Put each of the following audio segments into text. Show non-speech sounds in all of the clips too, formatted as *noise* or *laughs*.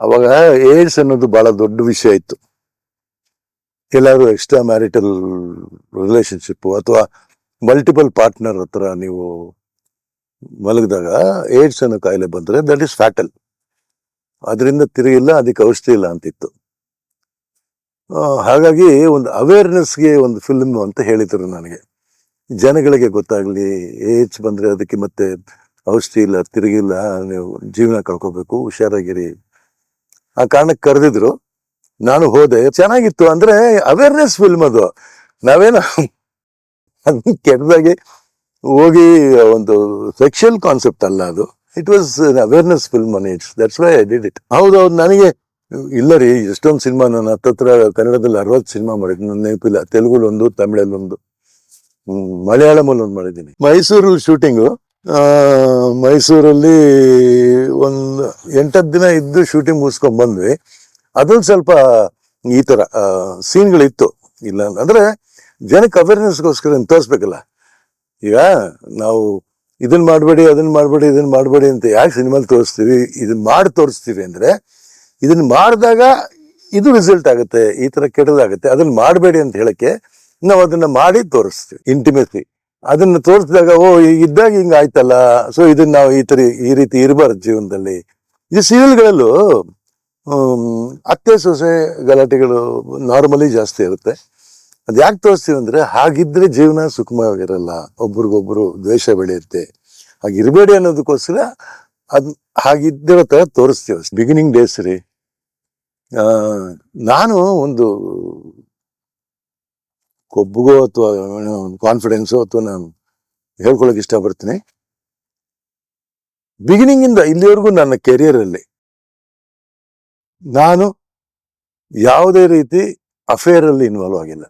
ಅವಾಗ ಏಡ್ಸ್ ಅನ್ನೋದು ಬಹಳ ದೊಡ್ಡ ವಿಷಯ ಇತ್ತು. ಎಲ್ಲರೂ ಎಕ್ಸ್ಟ್ರಾ ಮ್ಯಾರಿಟಲ್ ರಿಲೇಶನ್ಶಿಪ್ ಅಥವಾ ಮಲ್ಟಿಪಲ್ ಪಾರ್ಟ್ನರ್ ಹತ್ರ ನೀವು ಮಲಗಿದಾಗ ಏಡ್ಸ್ ಅನ್ನೋ ಕಾಯಿಲೆ ಬಂದ್ರೆ ದಟ್ ಇಸ್ ಫ್ಯಾಟಲ್ ಅದರಿಂದ ತಿರುಗಿಲ್ಲ, ಅದಕ್ಕೆ ಔಷಧಿ ಇಲ್ಲ ಅಂತಿತ್ತು. ಹಾಗಾಗಿ ಒಂದು ಅವೇರ್ನೆಸ್ಗೆ ಒಂದು ಫಿಲ್ಮ್ ಅಂತ ಹೇಳಿದ್ರು ನನಗೆ. ಜನಗಳಿಗೆ ಗೊತ್ತಾಗ್ಲಿ ಏಡ್ಸ್ ಬಂದ್ರೆ ಅದಕ್ಕೆ ಮತ್ತೆ ಔಷಧಿ ಇಲ್ಲ, ತಿರುಗಿಲ್ಲ, ನೀವು ಜೀವನ ಕಳ್ಕೋಬೇಕು, ಹುಷಾರಾಗಿರಿ. ಆ ಕಾರಣಕ್ಕೆ ಕರೆದಿದ್ರು. ನಾನು ಹೋದೆ. ಚೆನ್ನಾಗಿತ್ತು ಅಂದ್ರೆ ಅವೇರ್ನೆಸ್ ಫಿಲ್ಮ್ ಅದು. ನಾವೇನು ಕೆಟ್ಟದಾಗಿ ಹೋಗಿ ಒಂದು ಸೆಕ್ಷುಯಲ್ ಕಾನ್ಸೆಪ್ಟ್ ಅಲ್ಲ ಅದು. It was awareness film on it's that's why I did it ಹೌದು ನನಗೆ ಇಲ್ಲ ರೀ, ಎಷ್ಟೊಂದು ಸಿನಿಮಾ ನಾನು ಹತ್ತತ್ರ ಕನ್ನಡದಲ್ಲಿ ಅರವತ್ತು ಸಿನಿಮಾ ಮಾಡಿದ್ದೀನಿ. ನನ್ನ ನೆನಪಿಲ್ಲ. ತೆಲುಗುಲೊಂದು ತಮಿಳಲ್ಲೊಂದು ಮಲಯಾಳಮಲ್ಲಿ ಒಂದು. ಮಾಡಿದ್ದೀನಿ. ಮೈಸೂರು ಶೂಟಿಂಗು ಮೈಸೂರಲ್ಲಿ ಒಂದು ಎಂಟತ್ತು ದಿನ ಇದ್ದು ಶೂಟಿಂಗ್ ಮುಗಿಸ್ಕೊಂಡ್ ಬಂದ್ವಿ. ಅದೊಂದು ಸ್ವಲ್ಪ ಈ ತರ ಸೀನ್ಗಳಿತ್ತು. ಇಲ್ಲ ಅಂದ್ರೆ ಜನಕ್ಕೆ ಅವೇರ್ನೆಸ್ಗೋಸ್ಕರ ತೋರಿಸ್ಬೇಕಲ್ಲ. ಈಗ ನಾವು ಇದನ್ನ ಮಾಡಬೇಡಿ ಅದನ್ನ ಮಾಡಬೇಡಿ ಇದನ್ನ ಮಾಡಬೇಡಿ ಅಂತ ಯಾಕೆ ಸಿನಿಮಾಲ್ ತೋರಿಸ್ತೀವಿ? ಇದನ್ನ ಮಾಡಿ ತೋರಿಸ್ತೀವಿ ಅಂದ್ರೆ ಇದನ್ನ ಮಾಡಿದಾಗ ಇದು ರಿಸಲ್ಟ್ ಆಗುತ್ತೆ, ಈ ತರ ಕೆಟ್ಟದಾಗುತ್ತೆ ಅದನ್ನ ಮಾಡಬೇಡಿ ಅಂತ ಹೇಳಕ್ಕೆ ನಾವು ಅದನ್ನ ಮಾಡಿ ತೋರಿಸ್ತೀವಿ ಇಂಟಿಮೆಸಿ ಅದನ್ನ ತೋರಿಸಿದಾಗ, ಓ ಇದ್ದಾಗ ಹಿಂಗ ಆಯ್ತಲ್ಲ. ಸೊ ಇದನ್ನ ನಾವು ಈ ತರ, ಈ ರೀತಿ ಇರಬಾರ್ದು ಜೀವನದಲ್ಲಿ. ಈ ಸೀರಿಯಲ್ಗಳಲ್ಲೂ ಅತ್ತೆ, ಸೊಸೆ ಗಲಾಟೆಗಳು ನಾರ್ಮಲಿ ಜಾಸ್ತಿ ಇರುತ್ತೆ. ಅದ್ ಯಾಕೆ ತೋರಿಸ್ತೀವಿ ಅಂದ್ರೆ, ಹಾಗಿದ್ರೆ ಜೀವನ ಸುಖಮವಾಗಿರಲ್ಲ ಒಬ್ರಿಗೊಬ್ರು ದ್ವೇಷ ಬೆಳೆಯುತ್ತೆ. ಹಾಗಿರ್ಬೇಡಿ ಅನ್ನೋದಕ್ಕೋಸ್ಕರ ಅದ್ ಹಾಗಿದ್ದಿರೋ ತರ ತೋರಿಸ್ತೀವಿ ಬಿಗಿನಿಂಗ್ ಡೇಸ್ ರೀ. ನಾನು ಒಂದು ಕೊಬ್ಬುಗೋ ಅಥವಾ ಕಾನ್ಫಿಡೆನ್ಸು ಅಥವಾ ನಾನು ಹೇಳ್ಕೊಳಕ್ ಇಷ್ಟಪಡ್ತೀನಿ. ಬಿಗಿನಿಂಗ್ ಇಂದ ಇಲ್ಲಿವರೆಗೂ ನನ್ನ ಕೆರಿಯರ್ ಅಲ್ಲಿ ನಾನು ಯಾವುದೇ ರೀತಿ ಅಫೇರ್ ಅಲ್ಲಿ ಇನ್ವಾಲ್ವ್ ಆಗಿಲ್ಲ.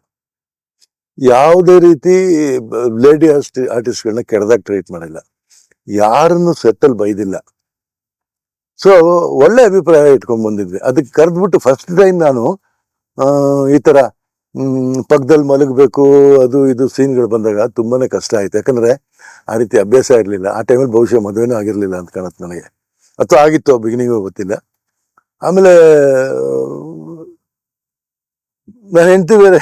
ಯಾವುದೇ ರೀತಿ ಲೇಡಿ ಆರ್ಟಿಸ್ಟ್ಗಳನ್ನ ಕೆಡದಾಗ ಟ್ರೀಟ್ ಮಾಡಿಲ್ಲ. ಯಾರನ್ನು ಸೆಟ್ಟಲ್ ಬೈದಿಲ್ಲ. ಸೊ ಒಳ್ಳೆ ಅಭಿಪ್ರಾಯ ಇಟ್ಕೊಂಡ್ ಬಂದಿದ್ವಿ. ಅದಕ್ಕೆ ಕರೆದ್ಬಿಟ್ಟು ಫಸ್ಟ್ ಟೈಮ್ ನಾನು ಈ ತರ ಪಕ್ಕದಲ್ಲಿ ಮಲಗಬೇಕು, ಅದು ಇದು ಸೀನ್ಗಳು ಬಂದಾಗ ತುಂಬಾನೇ ಕಷ್ಟ ಆಯ್ತು. ಯಾಕಂದ್ರೆ ಆ ರೀತಿ ಅಭ್ಯಾಸ ಇರಲಿಲ್ಲ. ಆ ಟೈಮಲ್ಲಿ ಬಹುಶಃ ಮದುವೆನೂ ಆಗಿರಲಿಲ್ಲ ಅಂತ ಕಾಣುತ್ತೆ ನನಗೆ. ಅಥವಾ ಆಗಿತ್ತು ಬಿಗಿನಿಂಗು ಗೊತ್ತಿಲ್ಲ. ಆಮೇಲೆ ನನ್ನ ಹೆಂಡತಿ ಬೇರೆ.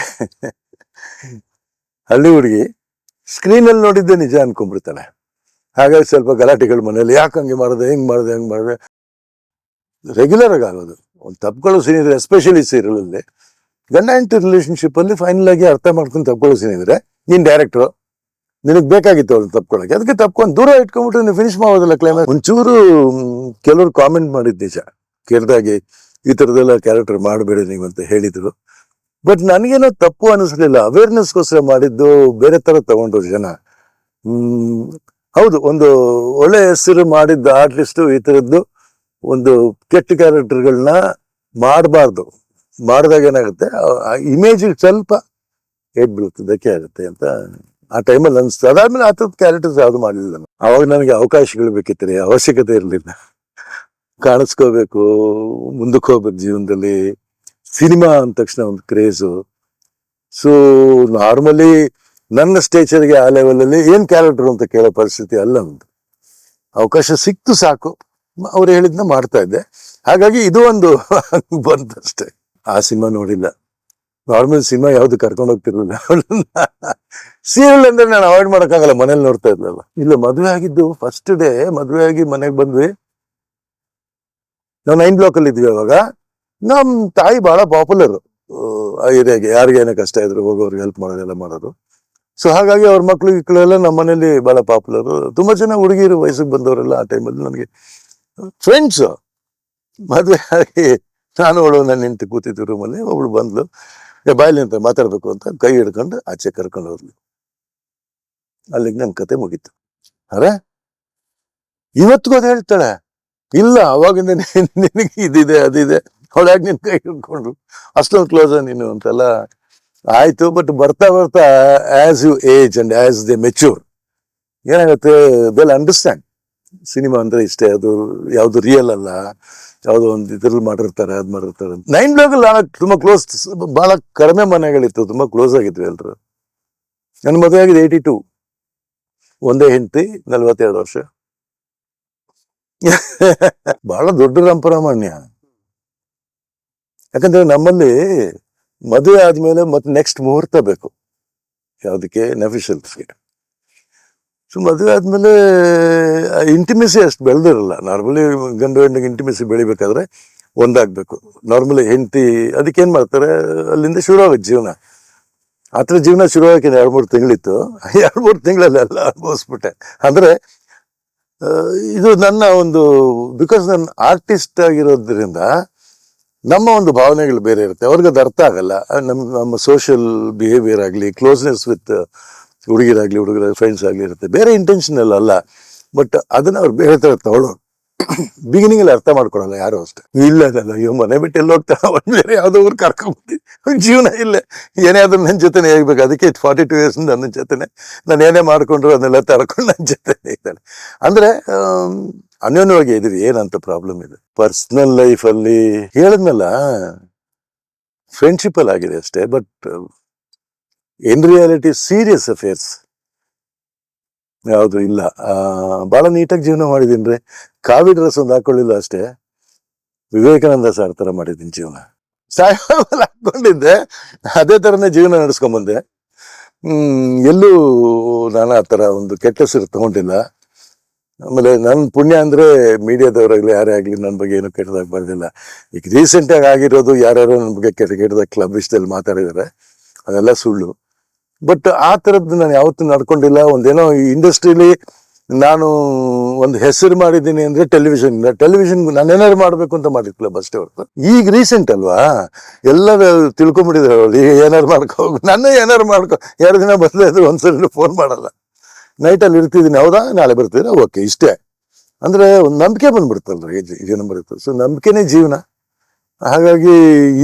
ಹಳ್ಳಿ ಹುಡುಗಿ ಸ್ಕ್ರೀನಲ್ಲಿ ನೋಡಿದ್ದೆ ನಿಜ ಅನ್ಕೊಂಡ್ಬಿಡ್ತಾಳೆ. ಹಾಗಾಗಿ ಸ್ವಲ್ಪ ಗಲಾಟೆಗಳು ಮನೇಲಿ ಯಾಕೆ ಹಂಗೆ ಮಾಡಿದೆ, ಹೆಂಗೆ ಮಾಡಿದೆ, ಹೆಂಗ್ ಮಾಡಿದೆ. ರೆಗ್ಯುಲರ್ ಆಗಿ ಆಗೋದು. ಒಂದು ತಪ್ಪುಗಳು ಇದ್ರೆ ಎಸ್ಪೆಷಲಿ ಸೀರಿಯಲ್ ಅಲ್ಲಿ ಗಂಡ ಹೆಂಡತಿ ರಿಲೇಶನ್ಶಿಪ್ ಅಲ್ಲಿ ಫೈನಲ್ ಆಗಿ ಅರ್ಥ ಮಾಡ್ಕೊಂಡು ತಪ್ಕೊಳ್ಳೋ ಸೀನ್ ಇದ್ರೆ, ನೀನ್ ಡೈರೆಕ್ಟ್ರು ನಿನಗೆ ಬೇಕಾಗಿತ್ತು ಅವ್ರನ್ನ ತಪ್ಕೊಳಕ್ಕೆ. ಅದಕ್ಕೆ ತಪ್ಕೊಂಡು ದೂರ ಇಟ್ಕೊಂಡ್ಬಿಟ್ಟು ನೀವು ಫಿನಿಶ್ ಮಾಡೋದಿಲ್ಲ ಕ್ಲೈಮ್ಯಾಕ್ಸ್ ಒಂಚೂರು ಕೆಲವರು ಕಾಮೆಂಟ್ ಮಾಡಿದ್ ನಿಜ. ಕೇಳಿದಾಗಿ ಈ ತರದೆಲ್ಲ ಕ್ಯಾರೆಕ್ಟರ್ ಮಾಡಬೇಡಿ ನೀವು ಅಂತ ಹೇಳಿದ್ರು. ಬಟ್ ನನಗೇನೋ ತಪ್ಪು ಅನಿಸ್ಲಿಲ್ಲ. ಅವೇರ್ನೆಸ್ಗೋಸ್ಕರ ಮಾಡಿದ್ದು ಬೇರೆ ತರ ತಗೊಂಡ್ರು ಜನ. ಹೌದು, ಒಂದು ಒಳ್ಳೆ ಹೆಸರು ಮಾಡಿದ್ದ ಆರ್ಟಿಸ್ಟ್ ಈ ತರದ್ದು ಒಂದು ಕೆಟ್ಟ ಕ್ಯಾರೆಕ್ಟರ್ಗಳನ್ನ ಮಾಡಬಾರ್ದು. ಮಾಡಿದಾಗ ಏನಾಗುತ್ತೆ? ಇಮೇಜಿಗೆ ಇಮೇಜ್ ಸ್ವಲ್ಪ ಏಟ್ ಬೀಳುತ್ತೆ ಧಕ್ಕೆ ಆಗುತ್ತೆ ಅಂತ ಆ ಟೈಮಲ್ಲಿ ಅನಿಸ್ತು ಅದಾದ್ಮೇಲೆ ಆ ಥರದ ಕ್ಯಾರೆಕ್ಟರ್ಸ್ ಯಾವುದು ಮಾಡಲಿಲ್ಲ ನಾನು. ಅವಾಗ ನನಗೆ ಅವಕಾಶಗಳು ಬೇಕಿತ್ತು ಅವಶ್ಯಕತೆ ಇರಲಿಲ್ಲ. ಕಾಣಿಸ್ಕೋಬೇಕು, ಮುಂದಕ್ಕೆ ಹೋಗ್ಬೇಕು ಜೀವನದಲ್ಲಿ. ಸಿನಿಮಾ ಅಂದ ತಕ್ಷಣ ಒಂದು ಕ್ರೇಜು ಸೊ ನಾರ್ಮಲಿ ನನ್ನ ಸ್ಟೇಚರ್ಗೆ ಆ ಲೆವೆಲಲ್ಲಿ ಏನು ಕ್ಯಾರೆಕ್ಟರ್ ಅಂತ ಕೇಳೋ ಪರಿಸ್ಥಿತಿ ಅಲ್ಲ ಒಂದು. ಅವಕಾಶ ಸಿಕ್ತು ಸಾಕು. ಅವ್ರು ಹೇಳಿದ್ನ ಮಾಡ್ತಾ ಇದ್ದೆ. ಹಾಗಾಗಿ ಇದು ಒಂದು *laughs* ಬಂತಷ್ಟೇ. ಆ ಸಿನಿಮಾ ನೋಡಿಲ್ಲ. ನಾರ್ಮಲ್ ಸಿನಿಮಾ ಯಾವ್ದು ಕರ್ಕೊಂಡು ಹೋಗ್ತಿರ್ಲಿಲ್ಲ. ಸೀರಿಯಲ್ ಅಂದ್ರೆ ನಾನು ಅವಾಯ್ಡ್ ಮಾಡೋಕ್ಕಾಗಲ್ಲ, ಮನೇಲಿ ನೋಡ್ತಾ ಇರ್ಲಿಲ್ಲ ಇಲ್ಲ, ಮದುವೆ ಆಗಿದ್ದು ಫಸ್ಟ್ ಡೇ ಮದುವೆ ಆಗಿ ಮನೆಗೆ ಬಂದ್ವಿ. ನಾವು ನೈನ್ ಬ್ಲಾಕ್ ಅಲ್ಲಿ ಇದ್ವಿ ಅವಾಗ. ನಮ್ ತಾಯಿ ಬಹಳ ಪಾಪ್ಯುಲರ್ ಆ ಏರಿಯಾಗೆ. ಯಾರಿಗೇನೇ ಕಷ್ಟ ಇದ್ರು ಹೋಗೋರ್ಗೆ ಹೆಲ್ಪ್ ಮಾಡೋದೆಲ್ಲ ಮಾಡೋದು ಸೊ ಹಾಗಾಗಿ ಅವ್ರ ಮಕ್ಳು, ಗಿಕ್ಳು ನಮ್ಮ ಮನೇಲಿ ಬಹಳ ಪಾಪ್ಯುಲರ್ ತುಂಬಾ ಜನ ಹುಡುಗಿರು ವಯಸ್ಸಿಗೆ ಬಂದವರೆಲ್ಲ ಆ ಟೈಮಲ್ಲಿ ನನಗೆ ಫ್ರೆಂಡ್ಸ್ ಮದುವೆ ಆಗಿ ನಾನು ಅವಳು ನನ್ನ ನಿಂತು ಕೂತಿದ್ದು ರೂಮಲ್ಲಿ ಒಬ್ಳು ಬಂದ್ಲು. ಬಾಯಲ್ಲಿ ಅಂತ ಮಾತಾಡ್ಬೇಕು ಅಂತ ಕೈ ಹಿಡ್ಕೊಂಡು ಆಚೆ ಕರ್ಕೊಂಡು ಹೋದ್ಲು. ಅಲ್ಲಿಗೆ ನನ್ನ ಕತೆ ಮುಗೀತು. ಅರೆ, ಇವತ್ತಿಗೂ ಅದು ಹೇಳ್ತಾಳೆ. ಇಲ್ಲ, ಅವಾಗಿಂದ ನಿನಗೆ ಇದಿದೆ, ಅದಿದೆ. ಅವಳಾಗಿ ನಿನ್ ಕೈ ಹಿಡ್ಕೊಂಡ್ರು ಅಷ್ಟೊಂದು ಕ್ಲೋಸ್ ನೀನು ಅಂತೆಲ್ಲ ಆಯ್ತು ಬಟ್ ಬರ್ತಾ ಬರ್ತಾ as you age and as the mature ಏನಾಗುತ್ತೆ ದೆಲ್ ಅಂಡರ್ಸ್ಟ್ಯಾಂಡ್ ಸಿನಿಮಾ ಅಂದ್ರೆ ಇಷ್ಟೇ, ಅದು ಯಾವ್ದು ರಿಯಲ್ ಅಲ್ಲ, ಯಾವ್ದೋ ಒಂದು ಇದ್ರಲ್ಲಿ ಮಾಡಿರ್ತಾರೆ, ಅದ್ ಮಾಡಿರ್ತಾರೆ ನೈನ್ ಬ್ಲಾಕ್ ನಾನು ತುಂಬಾ ಕ್ಲೋಸ್ ಬಹಳ ಕಡಿಮೆ ಮನೆಗಳಿತ್ತು, ತುಂಬಾ ಕ್ಲೋಸ್ ಆಗಿದ್ವಿ ಎಲ್ಲರೂ ನನ್ನ ಮದುವೆ ಆಗಿದೆ ಏಯ್ಟಿ ಟೂ ಒಂದೇ ಹೆಂಡತಿ, ನಲ್ವತ್ತೆರಡು ವರ್ಷ. ಬಹಳ ದೊಡ್ಡ ರಂಪರಾಮಾಣ್ಯ ಯಾಕಂದ್ರೆ ನಮ್ಮಲ್ಲಿ ಮದುವೆ ಆದ್ಮೇಲೆ ಮತ್ತೆ ನೆಕ್ಸ್ಟ್ ಮುಹೂರ್ತ ಬೇಕು. ಯಾವುದಕ್ಕೆ? ನಫಿಷಲ್ಸ್ಗೆ ಸೊ ಮದುವೆ ಆದ್ಮೇಲೆ ಇಂಟಿಮೆಸಿ ಅಷ್ಟು ಬೆಳೆದಿರಲ್ಲ. ನಾರ್ಮಲಿ ಗಂಡು ಹೆಣ್ಣಿಗೆ ಇಂಟಿಮೆಸಿ ಬೆಳಿಬೇಕಾದ್ರೆ ಒಂದಾಗ್ಬೇಕು. ನಾರ್ಮಲಿ ಹೆಂಡತಿ ಅದಕ್ಕೆ ಏನ್ ಮಾಡ್ತಾರೆ? ಅಲ್ಲಿಂದ ಶುರು ಆಗುತ್ತೆ ಜೀವನ ಥರ ಜೀವನ ಶುರು ಆಗಕ್ಕೆ ಎರಡು ಮೂರು ತಿಂಗಳಿತ್ತು. *laughs* ಎರಡು ಮೂರು ತಿಂಗಳಲ್ಲಿ ಎಲ್ಲ ಅನುಭವಿಸ್ಬಿಟ್ಟೆ ಅಂದ್ರೆ ಇದು ನನ್ನ ಒಂದು ಬಿಕಾಸ್ ನಾನು ಆರ್ಟಿಸ್ಟ್ ಆಗಿರೋದ್ರಿಂದ ನಮ್ಮ ಒಂದು ಭಾವನೆಗಳು ಬೇರೆ ಇರುತ್ತೆ. ಅವ್ರಿಗೆ ಅದು ಅರ್ಥ ಆಗಲ್ಲ. ನಮ್ಮ ನಮ್ಮ ಸೋಷಿಯಲ್ ಬಿಹೇವಿಯರ್ ಆಗಲಿ ಕ್ಲೋಸ್ನೆಸ್ ವಿತ್ ಹುಡುಗಿರಾಗ್ಲಿ ಹುಡುಗರ ಫ್ರೆಂಡ್ಸ್ ಆಗಲಿ ಇರುತ್ತೆ. ಬೇರೆ ಇಂಟೆನ್ಷನಲ್ ಅಲ್ಲ. ಬಟ್ ಅದನ್ನ ಅವ್ರು ಬೇರೆ ತಗೊಳ್ಳೋರು ಬಿಗಿನಿಂಗ್ ಅಲ್ಲಿ ಅರ್ಥ ಮಾಡ್ಕೊಳಲ್ಲ ಯಾರು ಅಷ್ಟೇ. ಇಲ್ಲ ಅದಲ್ಲ ಅಯ್ಯೋ, ಮನೆ ಬಿಟ್ಟು ಎಲ್ಲಿ ಹೋಗ್ತಾರ ಒಂದು ಬೇರೆ ಯಾವ್ದೋ ಊರು ಕರ್ಕೊಂಡ್ಬಿಟ್ಟು ಜೀವನ ಇಲ್ಲ. ಏನೇ ಆದ್ರೂ ನನ್ನ ಜೊತೆನೆ ಹೇಳ್ಬೇಕು ಅದಕ್ಕೆ ಫಾರ್ಟಿ ಟು ಇಯರ್ಸ್ ನನ್ನ ಜೊತೆನೆ. ನಾನು ಏನೇ ಮಾಡ್ಕೊಂಡ್ರು ಅದನ್ನೆಲ್ಲ ತರ್ಕೊಂಡು ನನ್ನ ಜೊತೆನೇ ಇದ್ದಾನೆ. ಅಂದ್ರೆ ಅನ್ಯೋನ್ಯವಾಗಿ ಇದ್ರಿ ಏನಂತ ಪ್ರಾಬ್ಲಮ್ ಇದೆ. ಪರ್ಸ್ನಲ್ ಲೈಫ್ ಅಲ್ಲಿ ಹೇಳಿದ್ನಲ್ಲ ಫ್ರೆಂಡ್ಶಿಪ್ ಅಲ್ಲಿ ಆಗಿದೆ ಅಷ್ಟೇ but in reality serious affairs ಯಾವುದು ಇಲ್ಲ. ಭಾಳ ನೀಟಾಗಿ ಜೀವನ ಮಾಡಿದ್ದೀನಿ ರೀ. ಕಾವಿ ಡ್ರೆಸ್ ಒಂದು ಹಾಕೊಳ್ಳಿಲ್ಲ ಅಷ್ಟೇ. ವಿವೇಕಾನಂದ ಸರ್ ತರ ಮಾಡಿದ್ದೀನಿ ಜೀವನ. ಸಾಯಂಕಾಲ ಹಾಕೊಂಡಿದ್ದೆ ಅದೇ ತರನೇ ಜೀವನ ನಡೆಸ್ಕೊಂಬಂದೆ. ಎಲ್ಲೂ ನಾನು ಆ ತರ ಒಂದು ಕೆಟ್ಟ ಹೆಸರು ತಗೊಂಡಿಲ್ಲ. ಆಮೇಲೆ ನನ್ನ ಪುಣ್ಯ ಅಂದರೆ ಮೀಡಿಯಾದವರಾಗಲಿ, ಯಾರೇ ಆಗ್ಲಿ ನನ್ನ ಬಗ್ಗೆ ಏನು ಕೆಟ್ಟದಾಗಿ ಬರ್ದಿಲ್ಲ ಈಗ ರೀಸೆಂಟ್ ಆಗಿ ಆಗಿರೋದು ಯಾರ್ಯಾರೋ ನನ್ನ ಬಗ್ಗೆ ಕೆಟ್ಟ ಕೆಟ್ಟದಾಗ ಕ್ಲಬ್ ವಿಷಯದಲ್ಲಿ ಮಾತಾಡಿದ್ದಾರೆ. ಅದೆಲ್ಲ ಸುಳ್ಳು. ಬಟ್ ಆ ಥರದ್ದು ನಾನು ಯಾವತ್ತೂ ನಡ್ಕೊಂಡಿಲ್ಲ. ಒಂದೇನೋ ಇಂಡಸ್ಟ್ರಿಲಿ ನಾನು ಒಂದು ಹೆಸರು ಮಾಡಿದ್ದೀನಿ ಅಂದ್ರೆ ಟೆಲಿವಿಷನ್ ಟೆಲಿವಿಷನ್ ನಾನು ಏನಾದ್ರು ಮಾಡಬೇಕು ಅಂತ ಮಾಡಿರ್ಲಿಲ್ಲ ಬಸ್ ಹೊರತು ಈಗ ರೀಸೆಂಟ್ ಅಲ್ವಾ? ಎಲ್ಲರೂ ತಿಳ್ಕೊಂಬಿಟ್ಟಿದ್ರು ಅವ್ರು. ಈಗ ಏನಾರು ಮಾಡ್ಕೋ ನನ್ನ ಏನಾರು ಮಾಡ್ಕೋ ಎರಡು ದಿನ ಬಂದೇ ಅದು ಒಂದ್ಸಲ ಫೋನ್ ಮಾಡಲ್ಲ. ನೈಟಲ್ಲಿ ಇರ್ತಿದ್ದೀನಿ. ಹೌದಾ? ನಾಳೆ ಬರ್ತಿದ್ರೆ ಓಕೆ ಇಷ್ಟೇ. ಅಂದ್ರೆ ಒಂದು ನಂಬಿಕೆ ಬಂದ್ಬಿಡ್ತಲ್ರಿ ಇದು ಬರುತ್ತೆ ಸೊ ನಂಬಿಕೆನೇ ಜೀವನ. ಹಾಗಾಗಿ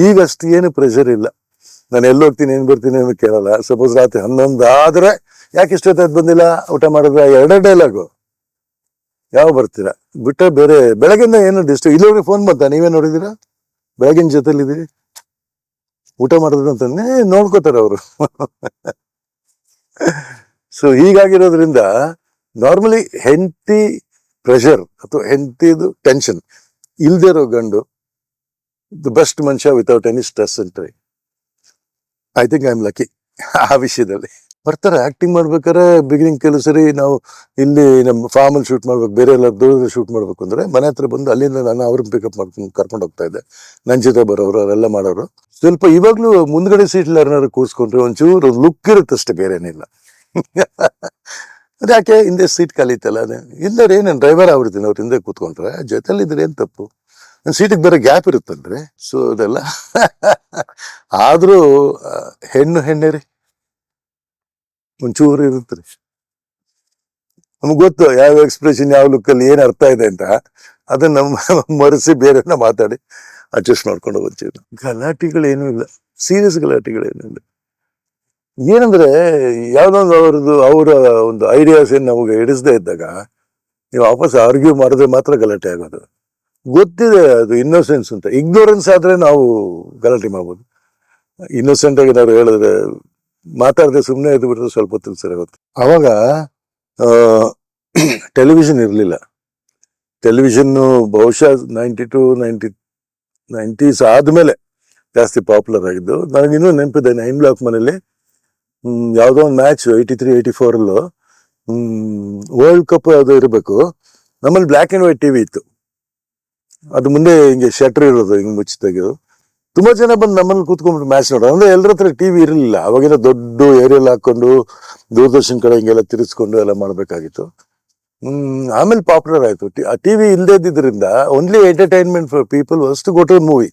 ಈಗಷ್ಟು ಏನು ಪ್ರೆಷರ್ ಇಲ್ಲ. ನಾನು ಎಲ್ಲಿ ಹೋಗ್ತೀನಿ ಏನು ಬರ್ತೀನಿ ಅಂತ ಕೇಳಲ್ಲ. ಸಪೋಸ್ ರಾತ್ರಿ ಹನ್ನೊಂದು ಆದರೆ ಯಾಕೆ ಇಷ್ಟೊತ್ತಾಯ್ತು ಬಂದಿಲ್ಲ? ಊಟ ಮಾಡಿದ್ರೆ ಎರಡೇ ಡೈಲಾಗು ಯಾವ ಬರ್ತೀರಾ? ಬಿಟ್ಟರೆ ಬೇರೆ, ಬೆಳಗಿಂದ ಏನು ಡಿಸ್ಟರ್ಬ್ ಇಲ್ಲಿವರೆಗೆ ಫೋನ್ ಬಂತ? ನೀವೇ ನೋಡಿದ್ದೀರಾ? ಬೆಳಗಿನ ಜೊತೆಲಿದ್ದೀರಿ ಊಟ ಮಾಡಿದ್ರು ಅಂತಂದೇ ನೋಡ್ಕೋತಾರೆ ಅವರು. ಸೊ *laughs* ಹೀಗಾಗಿರೋದ್ರಿಂದ ನಾರ್ಮಲಿ ಹೆಂಡತಿ ಪ್ರೆಷರ್ ಅಥವಾ ಹೆಂಡತಿದು ಟೆನ್ಷನ್ ಇಲ್ದೇ ಇರೋ ಗಂಡು ದ ಬೆಸ್ಟ್ ಮನುಷ್ಯ without any stress and try I think I am lucky ಆ ವಿಷಯದಲ್ಲಿ. ಬರ್ತಾರೆ ಆಕ್ಟಿಂಗ್ ಮಾಡ್ಬೇಕಾದ್ರೆ ಬಿಗಿನಿಂಗ್ ಕೆಲವು ಸರಿ ನಾವು ಇಲ್ಲಿ ನಮ್ಮ ಫಾರ್ಮ್ ಅಲ್ಲಿ ಶೂಟ್ ಮಾಡ್ಬೇಕು, ಬೇರೆ ಎಲ್ಲ ದೂರದಲ್ಲಿ ಶೂಟ್ ಮಾಡ್ಬೇಕು ಅಂದ್ರೆ ಮನೆ ಹತ್ರ ಬಂದು ಅಲ್ಲಿಂದ ನಾನು ಅವ್ರನ್ನ ಪಿಕಪ್ ಮಾಡ್ಕೊಂಡು ಕರ್ಕೊಂಡು ಹೋಗ್ತಾ ಇದ್ದೆ. ನನ್ನ ಜೊತೆ ಬರೋರು, ಅವರೆಲ್ಲ ಮಾಡೋರು. ಸ್ವಲ್ಪ ಇವಾಗ್ಲೂ ಮುಂದ್ಗಡೆ ಸೀಟ್ಲಿ ಯಾರನ್ನಾರು ಕೂರಿಸ್ಕೊಂಡ್ರೆ ಒಂಚೂರು ಲುಕ್ ಇರುತ್ತೆ ಅಷ್ಟೇ, ಬೇರೆ ಏನಿಲ್ಲ. ಅದ್ಯಾಕೆ ಹಿಂದೆ ಸೀಟ್ ಕಲಿತಲ್ಲ ಅದೇ. ಇಲ್ಲ ರೀ ನಾನು ಡ್ರೈವರ್ ಆಗ್ಬಿಡ್ತೀನಿ ಅವ್ರ ಹಿಂದೆ ಕೂತ್ಕೊಂಡ್ರೆ, ಜೊತೆಲಿದ್ರೆ ಏನು ತಪ್ಪು? ನನ್ನ ಸೀಟಿಗೆ ಬೇರೆ ಗ್ಯಾಪ್ ಇರುತ್ತಲ್ರಿ ಸೊ ಅದೆಲ್ಲ *laughs* ಆದರೂ ಹೆಣ್ಣು ಹೆಣ್ಣೆ ರೀ ಒಂಚೂರು ಇರುತ್ತೆ ರೀ ನಮ್ಗೆ ಗೊತ್ತು ಯಾವ ಎಕ್ಸ್ಪ್ರೆಷನ್ ಯಾವ ಲುಕ್ಕಲ್ಲಿ ಏನು ಅರ್ಥ ಇದೆ ಅಂತ. ಅದನ್ನ ನಮ್ಮ *laughs* ಮರೆಸಿ ಬೇರೆನ ಮಾತಾಡಿ ಅಡ್ಜಸ್ಟ್ ಮಾಡ್ಕೊಂಡು ಹೋಗ್ತೀವಿ. ಗಲಾಟೆಗಳೇನೂ ಇಲ್ಲ. ಸೀರಿಯಸ್ ಗಲಾಟೆಗಳೇನೂ ಇಲ್ಲ. ಏನಂದ್ರೆ, ಯಾವ್ದೊಂದು ಅವ್ರದ್ದು, ಅವರ ಒಂದು ಐಡಿಯಾಸ್ ಏನು ನಮಗೆ ಹಿಡಿಸದೇ ಇದ್ದಾಗ, ನೀವು ವಾಪಸ್ ಆರ್ಗ್ಯೂ ಮಾಡಿದ್ರೆ ಮಾತ್ರ ಗಲಾಟೆ ಆಗೋದು. ಗೊತ್ತಿದೆ ಅದು ಇನ್ನೋಸೆನ್ಸ್ ಅಂತ. ಇಗ್ನೋರೆನ್ಸ್ ಆದ್ರೆ ನಾವು ಗಲಾಟೆ ಮಾಡ್ಬೋದು. ಇನ್ನೋಸೆಂಟ್ ಆಗಿ ನಾವು ಹೇಳಿದ್ರೆ ಮಾತಾಡದೆ ಸುಮ್ಮನೆ ಎದ್ದು ಬಿಟ್ಟರೆ ಸ್ವಲ್ಪ ಹೊತ್ತು ಸರಿ ಗೊತ್ತು ಅವಾಗ ಟೆಲಿವಿಷನ್ ಇರಲಿಲ್ಲ. ಟೆಲಿವಿಷನ್ ಬಹುಶಃ ನೈಂಟಿ ಟು ನೈಂಟಿ ನೈಂಟೀಸ್ ಆದ್ಮೇಲೆ ಜಾಸ್ತಿ ಪಾಪ್ಯುಲರ್ ಆಗಿದ್ದು. ನನಗಿನ್ನೂ ನೆನಪಿದೆ ನೈನ್ ಬ್ಲಾಕ್ ಮನೇಲಿ ಯಾವುದೋ ಯಾವ್ದೋ ಒಂದು ಮ್ಯಾಚ್ ಏಯ್ಟಿ ತ್ರೀ ಏಯ್ಟಿ ಫೋರಲ್ಲೂ ವರ್ಲ್ಡ್ ಕಪ್ ಅದು ಇರಬೇಕು. ನಮ್ಮಲ್ಲಿ ಬ್ಲ್ಯಾಕ್ ಆ್ಯಂಡ್ ವೈಟ್ ಟಿವಿ ಇತ್ತು. ಅದು ಮುಂದೆ ಹಿಂಗೆ ಶಟರ್ ಇರೋದು, ಹಿಂಗೆ ಮುಚ್ಚಿ ತೆಗೆದು ತುಂಬಾ ಜನ ಬಂದು ನಮ್ಮಲ್ಲಿ ಕೂತ್ಕೊಂಡ್ಬಿಟ್ಟು ಮ್ಯಾಚ್ ನೋಡೋದು ಅಂದ್ರೆ ಎಲ್ಲರ ಹತ್ರ ಟಿವಿ ಇರಲಿಲ್ಲ. ಅವಾಗೆಲ್ಲ ದೊಡ್ಡ ಏರಿಯಲ್ಲಿ ಹಾಕೊಂಡು ದೂರದರ್ಶನ್ ಕಡೆ ಹಿಂಗೆಲ್ಲ ತಿರ್ಸ್ಕೊಂಡು ಎಲ್ಲ ಮಾಡ್ಬೇಕಾಗಿತ್ತು. ಹ್ಮ್, ಆಮೇಲೆ ಪಾಪ್ಯುಲರ್ ಆಯ್ತು. ಟಿ- ಟಿವಿ ಇಲ್ಲದೇ ಇದ್ದಿದ್ರಿಂದ only entertainment for people was go to movie